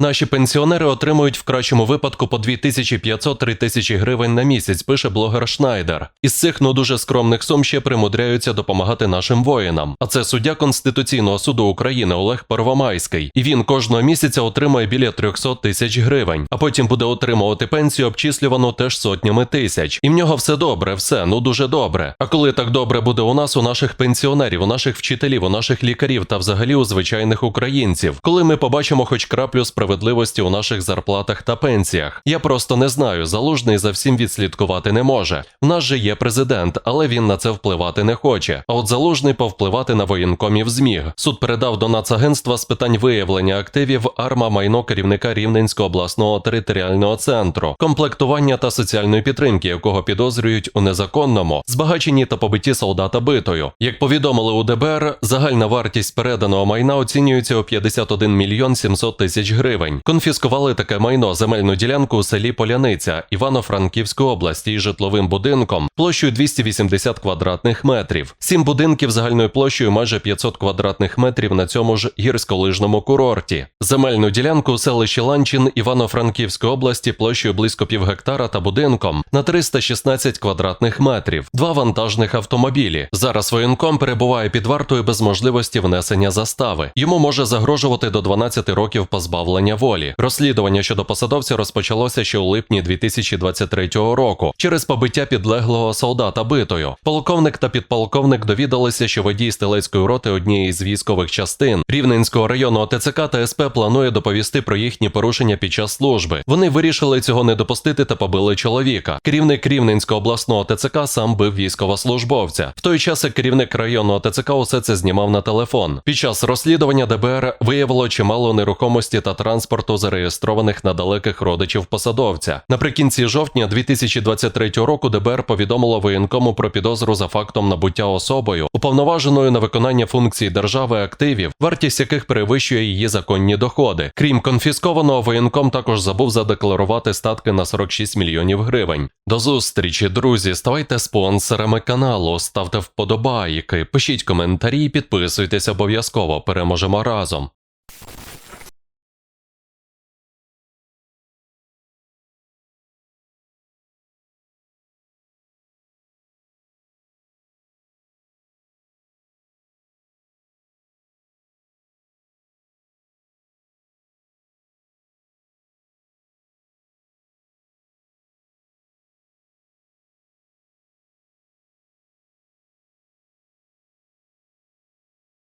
Наші пенсіонери отримують в кращому випадку по 2500-3000 тисячі гривень на місяць, пише блогер Шнайдер. Із цих ну дуже скромних сум ще примудряються допомагати нашим воїнам. А це суддя Конституційного суду України Олег Первомайський. І він кожного місяця отримує біля 300 тисяч гривень, а потім буде отримувати пенсію, обчислювану теж сотнями тисяч. І в нього все добре, все ну дуже добре. А коли так добре буде у нас, у наших пенсіонерів, у наших вчителів, у наших лікарів та взагалі у звичайних українців, коли ми побачимо хоч краплю справедливості у наших зарплатах та пенсіях. Я просто не знаю, залужний за всім відслідкувати не може. В нас же є президент, але він на це впливати не хоче. А от залужний повпливати на воєнкомів зміг. Суд передав до Нацагентства з питань виявлення активів арма майно керівника Рівненського обласного територіального центру, комплектування та соціальної підтримки, якого підозрюють у незаконному збагаченні та побитті солдата битою. Як повідомили у ДБР, загальна вартість переданого майна оцінюється у 51 мільйон 700 тисяч гривень. Конфіскували таке майно земельну ділянку у селі Поляниця Івано-Франківської області із житловим будинком площею 280 квадратних метрів. Сім будинків загальною площею майже 500 квадратних метрів на цьому ж гірськолижному курорті. Земельну ділянку у селищі Ланчин Івано-Франківської області площею близько пів гектара та будинком на 316 квадратних метрів, два вантажних автомобілі. Зараз воєнком перебуває під вартою без можливості внесення застави. Йому може загрожувати до 12 років позбавлення волі. Розслідування щодо посадовця розпочалося ще у липні 2023 року через побиття підлеглого солдата битою. Полковник та підполковник довідалися, що водій стрілецької роти однієї з військових частин Рівненського районного ТЦК та СП планує доповісти про їхні порушення під час служби. Вони вирішили цього не допустити та побили чоловіка. Керівник Рівненського обласного ТЦК сам бив військовослужбовця. В той час як керівник районного ТЦК усе це знімав на телефон. Під час розслідування ДБР виявило чимало нерухомості та транспорту, зареєстрованих на далеких родичів посадовця. Наприкінці жовтня 2023 року ДБР повідомило воєнкому про підозру за фактом набуття особою, уповноваженою на виконання функцій держави активів, вартість яких перевищує її законні доходи. Крім конфіскованого, воєнком також забув задекларувати статки на 46 мільйонів гривень. До зустрічі, друзі. Ставайте спонсорами каналу, ставте вподобайки, пишіть коментарі, підписуйтесь обов'язково. Переможемо разом.